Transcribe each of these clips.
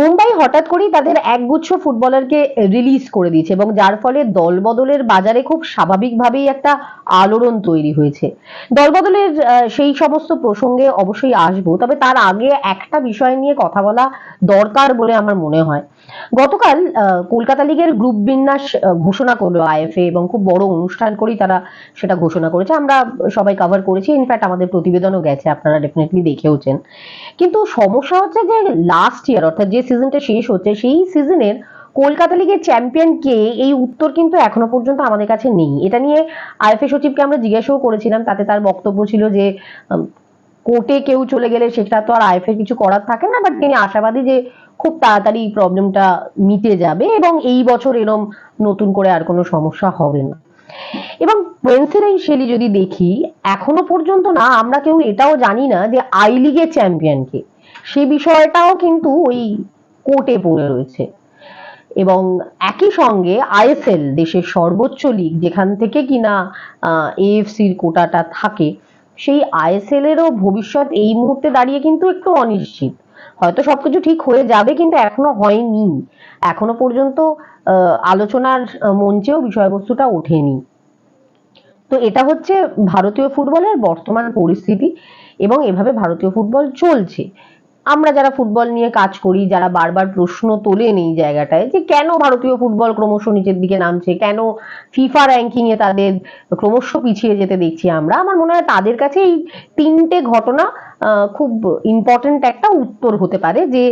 মুম্বাই হঠাৎ করেই তাদের একগুচ্ছ ফুটবলারকে রিলিজ করে দিয়েছে এবং যার ফলে দলবদলের বাজারে খুব স্বাভাবিকভাবেই একটা আলোড়ন তৈরি হয়েছে। দলবদলের সেই সমস্ত প্রসঙ্গে অবশ্যই আসব, তবে তার আগে একটা বিষয় নিয়ে কথা বলা দরকার বলে আমার মনে হয়। গতকাল কলকাতা লিগের গ্রুপ বিন্যাস ঘোষণা করল আইএফএ এবং খুব বড় অনুষ্ঠান করেই তারা সেটা ঘোষণা করেছে। আমরা সবাই কভার করেছি ইনফ্যাক্ট আমাদের প্রতিবেদনও গেছে, আপনারা ডেফিনেটলি দেখেওছেন। কিন্তু সমস্যা হচ্ছে যে লাস্ট ইয়ার অর্থাৎ যে সিজনটা শেষ হচ্ছে, সেই সিজনের কলকাতা লিগের চ্যাম্পিয়ন কে এই উত্তর কিন্তু এখনও পর্যন্ত আমাদের কাছে নেই। এটা নিয়ে আইএফএ সচিবকে আমরা জিজ্ঞাসাও করেছিলাম, তাতে তার বক্তব্য ছিল যে কোর্টে কেউ চলে গেলে সেটা তো আর আইএফএ কিছু করার থাকে না বাট তিনি আশাবাদী যে খুব তাড়াতাড়ি এই প্রবলেমটা মিটে যাবে এবং এই বছর এরম নতুন করে আর কোনো সমস্যা হবে না। এবং কোইন্সিডেন্সিয়ালি যদি দেখি, এখনও পর্যন্ত না, আমরা কেউ এটাও জানি না যে আই লিগের চ্যাম্পিয়ন কে। সে বিষয়টাও কিন্তু ওই কোর্টে পড়ে রয়েছে। এবং একই সঙ্গে আইএসএল, দেশের সর্বোচ্চ লিগ, যেখান থেকে কিনা এএফসির কোটাটা থাকে, সেই আইএসএল এরও ভবিষ্যৎ এই মুহূর্তে দাঁড়িয়ে কিন্তু একটু অনিশ্চিত। হয়তো সবকিছু ঠিক হয়ে যাবে, কিন্তু এখনও হয়নি। এখনও পর্যন্ত আলোচনার মঞ্চেও বিষয়বস্তুটা ওঠেনি। তো এটা হচ্ছে ভারতীয় ফুটবলের বর্তমান পরিস্থিতি এবং এভাবে ভারতীয় ফুটবল চলছে। আমরা যারা ফুটবল নিয়ে কাজ করি, যারা বারবার প্রশ্ন তোলেন এই জায়গাটায় যে কেন ভারতীয় ফুটবল ক্রমশ নিচের দিকে নামছে, কেন ফিফা র্যাঙ্কিং এ তাদের ক্রমশ পিছিয়ে যেতে দেখছি আমরা, আমার মনে হয় তাদের কাছে এই তিনটে ঘটনা খুব ইম্পর্টেন্ট একটা উত্তর হতে পারে যে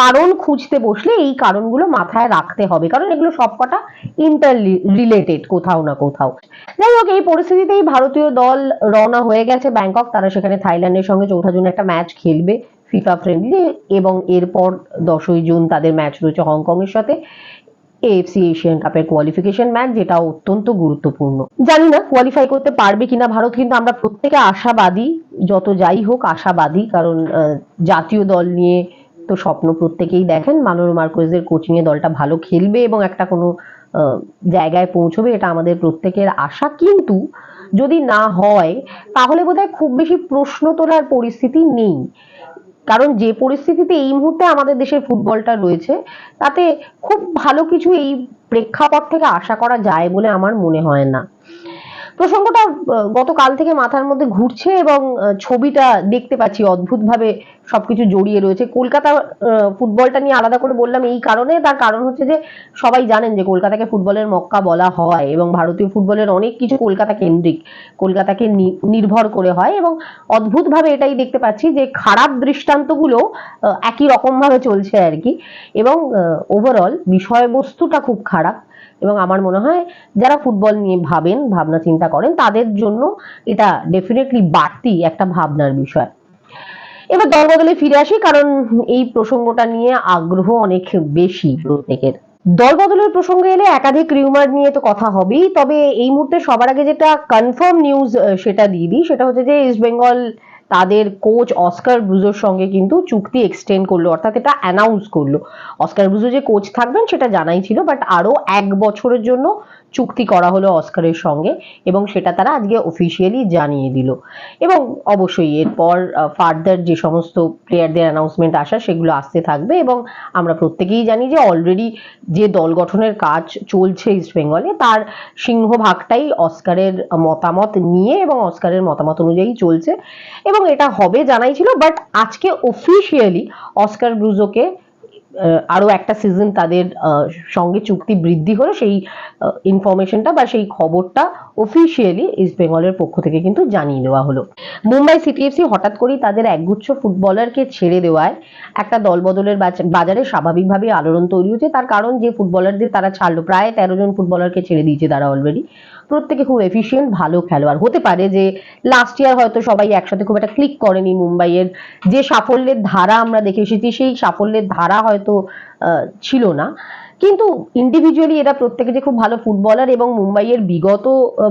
কারণ খুঁজতে বসলে এই কারণগুলো মাথায় রাখতে হবে, কারণ এগুলো সবকটা ইন্টার রিলেটেড কোথাও না কোথাও। যাই হোক, এই পরিস্থিতিতেই ভারতীয় দল রওনা হয়ে গেছে, ব্যাংকক, তারা সেখানে থাইল্যান্ডের সঙ্গে চৌঠা জুন একটা ম্যাচ খেলবে। ফিফা ফ্রেন্ডলি এবং এরপর দশই জুন তাদের ম্যাচ রয়েছে হংকং এর সাথে। এএফসি এশিয়ান কাপের কোয়ালিফিকেশন ম্যাচ যেটা অত্যন্ত গুরুত্বপূর্ণ। জানি না কোয়ালিফাই করতে পারবে কিনা ভারত, কিন্তু আমরা প্রত্যেকে আশাবাদী, যত যাই হোক আশাবাদী, কারণ জাতীয় দল নিয়ে তো স্বপ্ন প্রত্যেকেই দেখেন। মানোর মার্কোয়েজের কোচিং এ দলটা ভালো খেলবে এবং একটা কোনো জায়গায় পৌঁছবে, এটা আমাদের প্রত্যেকের আশা। কিন্তু যদি না হয়, তাহলে বোধহয় খুব বেশি প্রশ্ন তোলার পরিস্থিতি নেই। কারণ যে পরিস্থিতিতে এই মুহূর্তে আমাদের দেশের ফুটবলটা রয়েছে, তাতে খুব ভালো কিছু এই প্রেক্ষাপট থেকে আশা করা যায় বলে আমার মনে হয় না। প্রসঙ্গটা গতকাল থেকে মাথার মধ্যে ঘুরছে এবং ছবিটা দেখতে পাচ্ছি, অদ্ভুতভাবে সবকিছু জড়িয়ে রয়েছে। কলকাতা ফুটবলটা নিয়ে আলাদা করে বললাম এই কারণে, তার কারণ হচ্ছে যে, সবাই জানেন যে কলকাতাকে ফুটবলের মক্কা বলা হয় এবং ভারতীয় ফুটবলের অনেক কিছু কলকাতা কেন্দ্রিক, কলকাতাকে নির্ভর করে হয় এবং অদ্ভুতভাবে এটাই দেখতে পাচ্ছি যে, খারাপ দৃষ্টান্তগুলো একই রকম ভাবে চলছে আর কি এবং ওভারঅল বিষয়বস্তুটা খুব খারাপ। এবং আমার মনে হয় যারা ফুটবল নিয়ে ভাবেন, ভাবনা চিন্তা করেন, তাদের জন্য এটা ডেফিনেটলি বাড়তি একটা ভাবনার বিষয়। এবার দল বদলে ফিরে আসি, কারণ এই প্রসঙ্গটা নিয়ে আগ্রহ অনেক বেশি প্রত্যেকের। দল বদলের প্রসঙ্গে এলে একাধিক রিউমার নিয়ে তো কথা হবেই, তবে এই মুহূর্তে সবার আগে যেটা কনফার্ম নিউজ সেটা দিয়ে দিই, সেটা হচ্ছে যে ইস্ট বেঙ্গল তাদের কোচ অস্কার ব্রুজোর সঙ্গে কিন্তু চুক্তি এক্সটেন্ড করল, অর্থাৎ এটা অ্যানাউন্স করল। অস্কার ব্রুজো যে কোচ থাকবেন সেটা জানাই ছিল বাট আরও এক বছরের জন্য চুক্তি করা হলো অস্কারের সঙ্গে এবং সেটা তারা আজকে অফিসিয়ালি জানিয়ে দিল। এবং অবশ্যই এরপর ফার্দার যে সমস্ত প্লেয়ারদের অ্যানাউন্সমেন্ট আসা সেগুলো আসতে থাকবে এবং আমরা প্রত্যেকেই জানি যে অলরেডি যে দল গঠনের কাজ চলছে ইস্ট বেঙ্গলে তার সিংহভাগটাই অস্কারের মতামত নিয়ে এবং অস্কারের মতামত অনুযায়ী চলছে। এবং এটা হবে জানাই ছিল বাট আজকে অফিসিয়ালি অস্কার ব্রুজোকে আহ, আরও একটা সিজন তাদের সঙ্গে চুক্তি বৃদ্ধি হলো সেই ইনফরমেশনটা বা সেই খবরটা অফিসিয়ালি ইস্ট বেঙ্গলের পক্ষ থেকে কিন্তু জানিয়ে দেওয়া হলো। মুম্বাই সিটিএফসি হঠাৎ করেই তাদের একগুচ্ছ ফুটবলারকে ছেড়ে দেওয়ায় একটা দলবদলের বাজ- বাজারে স্বাভাবিকভাবে আলোড়ন তৈরি হচ্ছে। তার কারণ যে ফুটবলারদের তারা ছাড়লো, প্রায় তেরো জন ফুটবলারকে ছেড়ে দিয়েছে তারা অলরেডি প্রত্যেকে খুব এফিশিয়েন্ট ভালো খেলোয়াড়। হতে পারে যে লাস্ট ইয়ার হয়তো সবাই একসাথে খুব একটা ক্লিক করেনি মুম্বাইয়ের। যে সাফল্যের ধারা আমরা দেখে এসেছি, সেই সাফল্যের ধারা হয়তো ছিল না। কিন্তু ইন্ডিভিজুয়ালি এরা প্রত্যেকে যে খুব ভালো ফুটবলার এবং মুম্বাইয়ের বিগত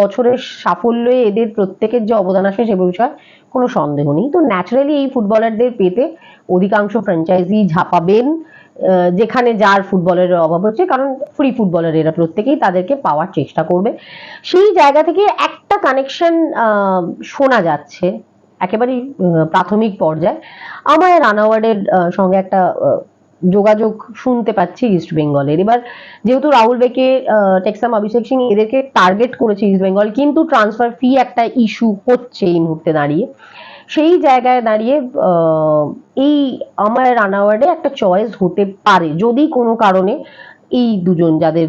বছরের সাফল্যে এদের প্রত্যেকের যে অবদান আসে সে বিষয়ে কোনো সন্দেহ নেই। তো ন্যাচারালি এই ফুটবলারদের পেতে অধিকাংশ ফ্র্যাঞ্চাইজি ঝাঁপাবেন যেখানে যার ফুটবলের অভাব হচ্ছে, কারণ ফ্রি ফুটবলার এরা প্রত্যেকেই তাদেরকে পাওয়ার চেষ্টা করবে। সেই জায়গা থেকে একটা কানেকশন শোনা যাচ্ছে, একেবারেই প্রাথমিক পর্যায়ে। আমার রানাওয়ার্ডের সঙ্গে একটা যোগাযোগ শুনতে পাচ্ছি ইস্ট বেঙ্গলের এবার যেহেতু রাহুল বেকে টেক্সাম অভিষেক সিং এদেরকে টার্গেট করেছে ইস্ট বেঙ্গল কিন্তু ট্রান্সফার ফি একটা ইস্যু হচ্ছে এই মুহূর্তে দাঁড়িয়ে। সেই জায়গায় দাঁড়িয়ে এই আমার রানাওয়ার্ডে একটা চয়েস হতে পারে, যদি কোনো কারণে এই দুজন যাদের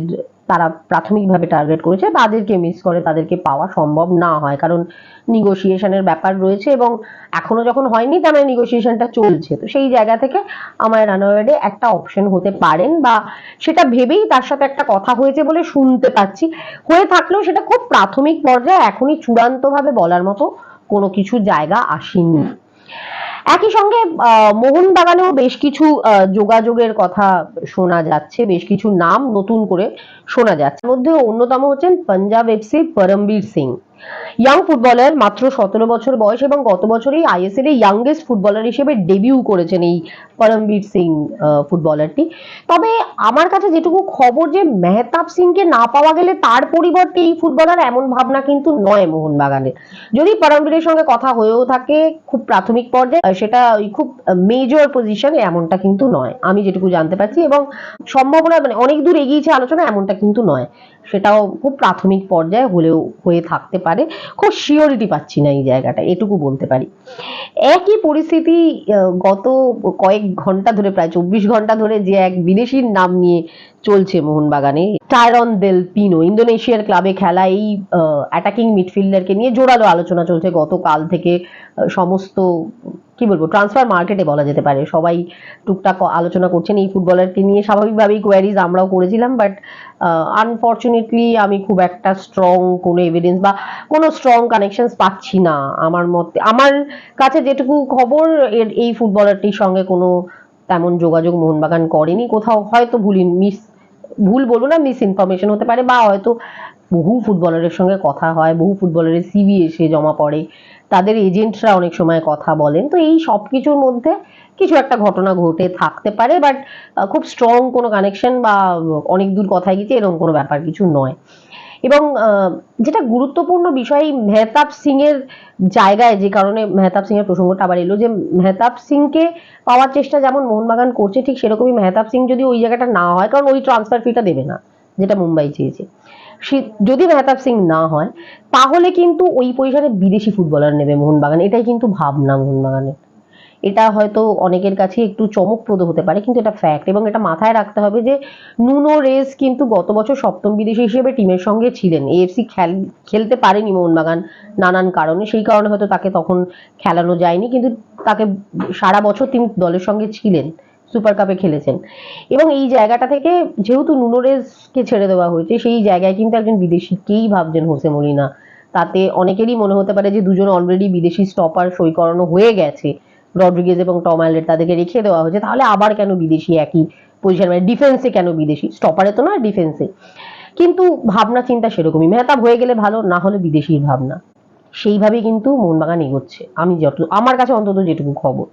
তারা প্রাথমিকভাবে টার্গেট করেছে। তাদেরকে মিস করে তাদেরকে পাওয়া সম্ভব না হয়। কারণ নিগোসিয়েশনের ব্যাপার রয়েছে এবং এখনও যখন হয়নি তার মানে নিগোসিয়েশনটা চলছে। তো সেই জায়গা থেকে আমার রানাওয়ার্ডে একটা অপশন হতে পারেন বা সেটা ভেবেই তার সাথে একটা কথা হয়েছে বলে শুনতে পাচ্ছি। হয়ে থাকলেও সেটা খুব প্রাথমিক পর্যায়ে এখনই চূড়ান্তভাবে বলার মতো কোনো কিছু জায়গা আসেনি। একই সঙ্গে মোহনবাগানেও বেশ কিছু যোগাযোগের কথা শোনা যাচ্ছে, বেশ কিছু নাম নতুন করে শোনা যাচ্ছে। মধ্যে অন্যতম হচ্ছেন Punjab FC Paramvir Singh. Young footballer মাত্র সতেরো বছর বয়স এবং গত বছরই আইএসএল এর ইয়াংগেস্ট ফুটবলার হিসেবে ডেবিউ করেছেন এই পরমবীর সিং ফুটবলারটি তবে আমার কাছে যেটুকু খবর যে মেহতাব সিংকে না পাওয়া গেলে তার পরিবর্তে এই ফুটবলার এমন ভাবনা কিন্তু নয় মোহনবাগানের যদি পরমবীরের সঙ্গে কথা হয়েও থাকে খুব প্রাথমিক পর্যায়ে সেটা ওই খুব মেজর পজিশনে এমনটা কিন্তু নয়। আমি যেটুকু জানতে পারছি এবং সম্ভাবনা মানে অনেক দূর এগিয়েছে আলোচনা, এমনটা কিন্তু নয়। সেটাও খুব প্রাথমিক পর্যায়ে হলেও হয়ে থাকতে পারে। খুব শিওরিটি পাচ্ছি না এই জায়গাটা, এটুকু বলতে পারি। একই পরিস্থিতি গত কয়েক ঘণ্টা ধরে, প্রায় চব্বিশ ঘণ্টা ধরে যে এক বিদেশির নাম নিয়ে চলছে মোহনবাগানে টায়রন দেল পিনো, ইন্দোনেশিয়ার ক্লাবে খেলা, এই অ্যাটাকিং মিডফিল্ডারকে নিয়ে জোরালো আলোচনা চলছে গতকাল থেকে সমস্ত কি বলব ট্রান্সফার মার্কেটে বলা যেতে পারে। সবাই টুকটাক আলোচনা করছেন এই ফুটবলারকে নিয়ে। স্বাভাবিকভাবেই কোয়ারিজ আমরাও করেছিলাম বাট আনফর্চুনেটলি আমি খুব একটা স্ট্রং কোনো এভিডেন্স বা কোনো স্ট্রং কানেকশন পাচ্ছি না আমার মতে। আমার কাছে যেটুকু খবর, এর, এই ফুটবলারটির সঙ্গে কোনো তেমন যোগাযোগ মোহনবাগান করেনি। কোথাও হয়তো ভুল মিস ভুল বলব না মিস ইনফরমেশন হতে পারে বা হয়তো বহু ফুটবলারের সঙ্গে কথা হয়, বহু ফুটবলারের সিভি এসে জমা পড়ে। তাদের এজেন্টরা অনেক সময় কথা বলেন। তো এই সব কিছুর মধ্যে কিছু একটা ঘটনা ঘটে থাকতে পারে বাট খুব স্ট্রং কোনো কানেকশন বা, অনেক দূর কথায় গেছে এরকম কোনো ব্যাপার কিছু নয়। এবং যেটা গুরুত্বপূর্ণ বিষয়, মেহতাব সিং এর জায়গায় যে কারণে মেহতাব সিং এর প্রসঙ্গটা আবার এলো যে, মেহতাব সিংকে পাওয়ার চেষ্টা যেমন মোহনবাগান করছে, ঠিক সেরকমই মেহতাব সিং যদি ওই জায়গাটা না হয়, কারণ ওই ট্রান্সফার ফিটা দেবে না। যেটা মুম্বাই চেয়েছে। সে- যদি মেহতাব সিং না হয়, তাহলে কিন্তু ওই পজিশনে বিদেশি ফুটবলার নেবে মোহনবাগান। এটাই কিন্তু ভাবনা মোহনবাগানের। এটা হয়তো অনেকের কাছে একটু চমকপ্রদ হতে পারে, কিন্তু এটা ফ্যাক্ট এবং এটা মাথায় রাখতে হবে যে নুনো রেস কিন্তু গত বছর সপ্তম বিদেশি হিসেবে টিমের সঙ্গে ছিলেন। এএফসি খেল, খেলতে পারেনি মোহনবাগান নানান কারণে। সেই কারণে হয়তো তাকে তখন খেলানো যায়নি, কিন্তু তাকে সারা বছর তিনি দলের সঙ্গে ছিলেন। সুপার কাপে খেলেছেন। এবং এই জায়গাটা থেকে যেহেতু নুনোরেসকে ছেড়ে দেওয়া হয়েছে, সেই জায়গায় কিন্তু একজন বিদেশিকেই ভাবছেন হোসে মলিনা? তাতে অনেকেরই মনে হতে পারে যে দুজন অলরেডি বিদেশি স্টপার সই করানো হয়ে গেছে। রড্রিগেজ এবং টম অ্যালডেট তাদেরকে রেখে দেওয়া হয়েছে। তাহলে আবার কেন বিদেশি একই পজিশন মানে ডিফেন্সে কেন বিদেশি? স্টপারে তো না ডিফেন্সে কিন্তু ভাবনা চিন্তা সেরকমই। মেহতাব হয়ে গেলে ভালো, না হলে বিদেশির ভাবনা। সেইভাবেই কিন্তু মোহনবাগান এগোচ্ছে। আমি যত, আমার কাছে অন্তত যেটুকু খবর।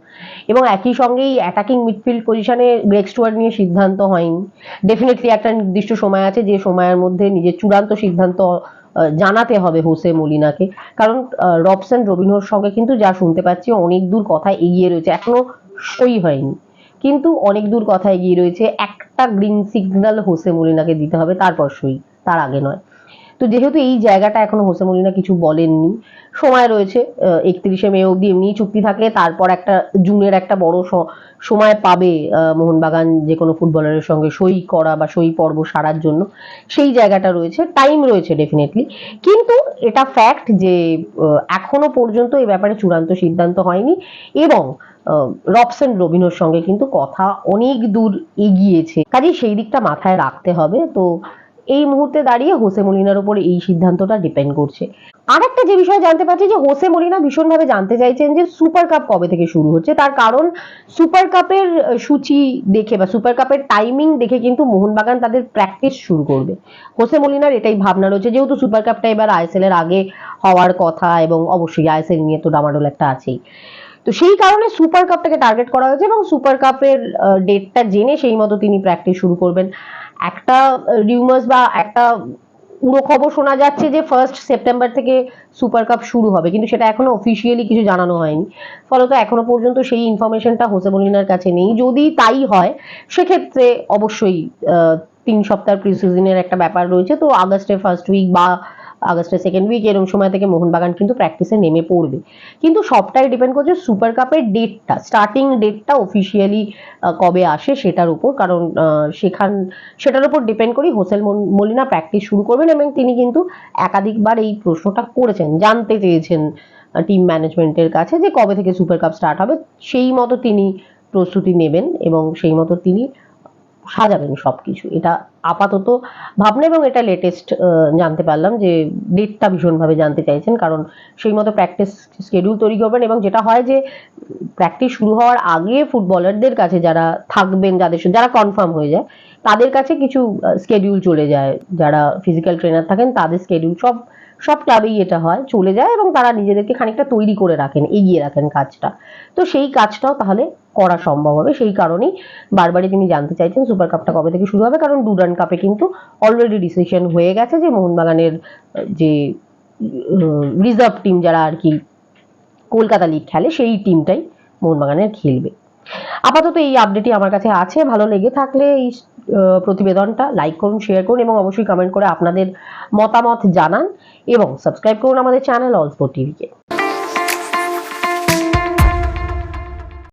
এবং একই সঙ্গেই অ্যাটাকিং মিডফিল্ড পজিশনে গ্রেক স্টুয়ার্ট নিয়ে সিদ্ধান্ত হয়নি। ডেফিনেটলি একটা নির্দিষ্ট সময় আছে, যে সময়ের মধ্যে নিজের চূড়ান্ত সিদ্ধান্ত জানাতে হবে হোসে মলিনাকে। কারণ রবসন রবিনহোর সঙ্গে কিন্তু যা শুনতে পাচ্ছি, অনেক দূর কথা এগিয়ে রয়েছে। এখনও সই হয়নি। কিন্তু অনেক দূর কথা এগিয়ে রয়েছে। একটা গ্রিন সিগন্যাল হোসে মলিনাকে দিতে হবে, তারপর সই, তার আগে নয়। তো যেহেতু এই জায়গাটা এখনও হোসে মলিনা কিছু বলেননি, সময় রয়েছে একত্রিশে মে অবধি এমনি চুক্তি থাকে, তারপর একটা জুনের একটা বড় সময় পাবে মোহনবাগান যে কোনো ফুটবলারের সঙ্গে সই করা বা সই পর্ব সারার জন্য। সেই জায়গাটা রয়েছে টাইম রয়েছে ডেফিনেটলি কিন্তু এটা ফ্যাক্ট যে এখনও পর্যন্ত এই ব্যাপারে চূড়ান্ত সিদ্ধান্ত হয়নি এবং রবসন রবিনোর সঙ্গে কিন্তু কথা অনেক দূর এগিয়েছে। কাজেই সেই দিকটা মাথায় রাখতে হবে, তো এই মুহূর্তে দাঁড়িয়ে হোসে মলিনার উপর এই সিদ্ধান্তটা ডিপেন্ড করছে। আর একটা যে বিষয় জানতে পারছি যে হোসে মলিনা ভীষণভাবে জানতে চাইছেন যে সুপার কাপ কবে থেকে শুরু হচ্ছে? তার কারণ সুপার কাপের সূচি দেখে বা সুপার কাপের টাইমিং দেখে কিন্তু মোহনবাগান তাদের প্র্যাকটিস শুরু করবে। হোসে মলিনার এটাই ভাবনা রয়েছে, যেহেতু সুপার কাপটা এবার আইএসএল এর আগে হওয়ার কথা এবং অবশ্যই আইএসএল নিয়ে তো ডামাডোল একটা আছেই। তো সেই কারণে সুপার কাপটাকে টার্গেট করা হয়েছে এবং সুপার কাপের ডেটটা জেনে সেই মতো তিনি প্র্যাকটিস শুরু করবেন। একটা রিউমার্স বা একটা পুরো খবর শোনা যাচ্ছে যে ফার্স্ট সেপ্টেম্বর থেকে সুপার কাপ শুরু হবে, কিন্তু সেটা এখনও অফিসিয়ালি কিছু জানানো হয়নি। ফলত এখনও পর্যন্ত সেই ইনফরমেশনটা হোসে মলিনার কাছে নেই। যদি তাই হয়, সেক্ষেত্রে অবশ্যই তিন সপ্তাহ প্রি সিজনের একটা ব্যাপার রয়েছে। তো আগস্টের ফার্স্ট উইক বা আগস্টের সেকেন্ড উইক এরকম সময় থেকে মোহনবাগান কিন্তু প্র্যাকটিসে নেমে পড়বে। কিন্তু সবটাই ডিপেন্ড করছে সুপার কাপের ডেটটা স্টার্টিং ডেটটা অফিসিয়ালি কবে আসে সেটার উপর। কারণ সেখান, সেটার উপর ডিপেন্ড করি হোসেল মলিনা প্র্যাকটিস শুরু করবেন এবং তিনি কিন্তু একাধিকবার এই প্রশ্নটা করেছেন, জানতে চেয়েছেন টিম ম্যানেজমেন্টের কাছে যে কবে থেকে সুপার কাপ স্টার্ট হবে। সেই মতো তিনি প্রস্তুতি নেবেন এবং সেই মতো তিনি সাজাবেন সবকিছু। এটা আপাতত ভাবনা এবং এটা লেটেস্ট জানতে পারলাম যে ডেটটা ভীষণভাবে জানতে চাইছেন, কারণ সেই মতো প্র্যাকটিস শিডিউল তৈরি করবেন এবং যেটা হয় যে প্র্যাকটিস শুরু হওয়ার আগে ফুটবলারদের কাছে যারা থাকবেন, যাদের যারা কনফার্ম হয়ে যায়, তাদের কাছে কিছু স্কেডিউল চলে যায়। যারা ফিজিক্যাল ট্রেনার থাকেন, তাদের স্কেডিউল সব সব ক্লাবেই এটা হয়, চলে যায় এবং তারা নিজেদেরকে খানিকটা তৈরি করে রাখেন, এগিয়ে রাখেন কাজটা। তো সেই কাজটাও তাহলে করা সম্ভব হবে। সেই কারণেই বারবারই তিনি জানতে চাইছেন সুপার কাপটা কবে থেকে শুরু হবে। কারণ ডুরান কাপে কিন্তু অলরেডি ডিসিশন হয়ে গেছে যে মোহনবাগানের যে রিজার্ভ টিম যারা আর কি কলকাতা লিগ খেলে, সেই টিমটাই মোহনবাগানের খেলবে। আপাতত এই আপডেটই আমার কাছে আছে। ভালো লেগে থাকলে এই প্রতিবেদনটা লাইক করুন শেয়ার করুন এবং অবশ্যই কমেন্ট করে আপনাদের মতামত জানান এবং সাবস্ক্রাইব করুন আমাদের চ্যানেল অল স্পোর্ট টিভিকে